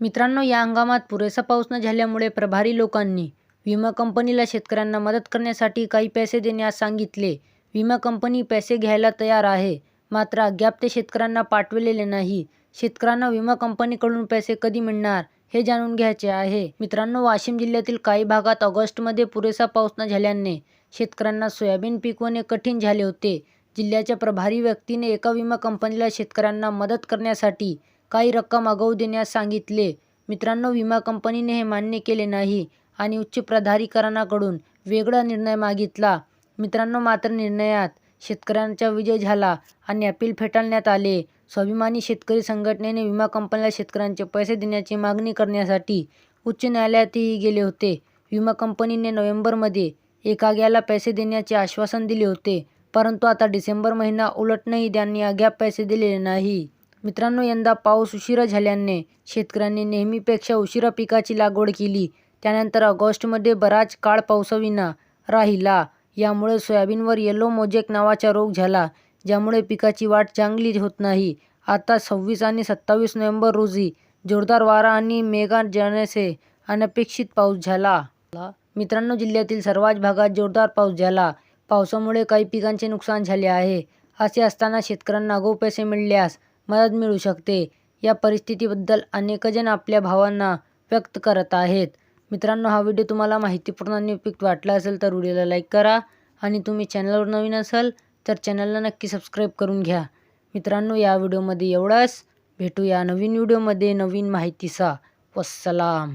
मित्रांनो या हंगामात पुरेसा पाऊस न झाल्यामुळे प्रभारी लोकांनी विमा कंपनीला शेतकऱ्यांना मदत करण्यासाठी काही पैसे देण्यास सांगितले. विमा कंपनी पैसे घ्यायला तयार आहे. मात्र अद्याप ते शेतकऱ्यांना पाठवलेले नाही. शेतकऱ्यांना विमा कंपनीकडून पैसे कधी मिळणार हे जाणून घ्यायचे आहे. मित्रांनो वाशिम जिल्ह्यातील काही भागात ऑगस्टमध्ये पुरेसा पाऊस न झाल्याने शेतकऱ्यांना सोयाबीन पिकवणे कठीण झाले होते. जिल्ह्याच्या प्रभारी व्यक्तीने एका विमा कंपनीला शेतकऱ्यांना मदत करण्यासाठी काही रक्कम आगाऊ देण्यास सांगितले. मित्रांनो विमा कंपनीने हे मान्य केले नाही आणि उच्च प्राधिकरणाकडून वेगळा निर्णय मागितला. मित्रांनो मात्र निर्णयात शेतकऱ्यांचा विजय झाला आणि अपील फेटाळण्यात आले. स्वाभिमानी शेतकरी संघटनेने विमा कंपनीला शेतकऱ्यांचे पैसे देण्याची मागणी करण्यासाठी उच्च न्यायालयातही गेले होते. विमा कंपनीने नोव्हेंबरमध्ये एकाग्याला पैसे देण्याचे आश्वासन दिले होते. परंतु आता डिसेंबर महिना उलटणंही त्यांनी अद्याप पैसे दिलेले नाही. मित्रांनो यंदा पाऊस उशिरा झाल्याने शेतकऱ्यांनी नेहमीपेक्षा उशिरा पिकाची लागवड केली. त्यानंतर ऑगस्टमध्ये बराच काळ पावसाविना राहिला. यामुळे सोयाबीनवर येलो मोजेक नावाचा रोग झाला. ज्यामुळे पिकाची वाढ चांगली होत नाही. आता सव्वीस आणि सत्तावीस नोव्हेंबर रोजी जोरदार वारा आणि मेघगर्जनेसह अनपेक्षित पाऊस झाला. मित्रांनो जिल्ह्यातील सर्वच भागात जोरदार पाऊस झाला. पावसामुळे काही पिकांचे नुकसान झाले आहे. असे असताना शेतकऱ्यांना गो पैसे मिळल्यास मदत मिळू शकते. या परिस्थितीबद्दल अनेकजण आपल्या भावांना व्यक्त करत आहेत. मित्रांनो हा व्हिडिओ तुम्हाला माहितीपूर्ण आणि उपयुक्त वाटला असेल तर व्हिडिओला लाईक करा आणि तुम्ही चॅनलवर नवीन असाल तर चॅनलला नक्की सबस्क्राईब करून घ्या. मित्रांनो या व्हिडिओमध्ये एवढंच. भेटूया नवीन व्हिडिओमध्ये नवीन माहितीसह. वसलाम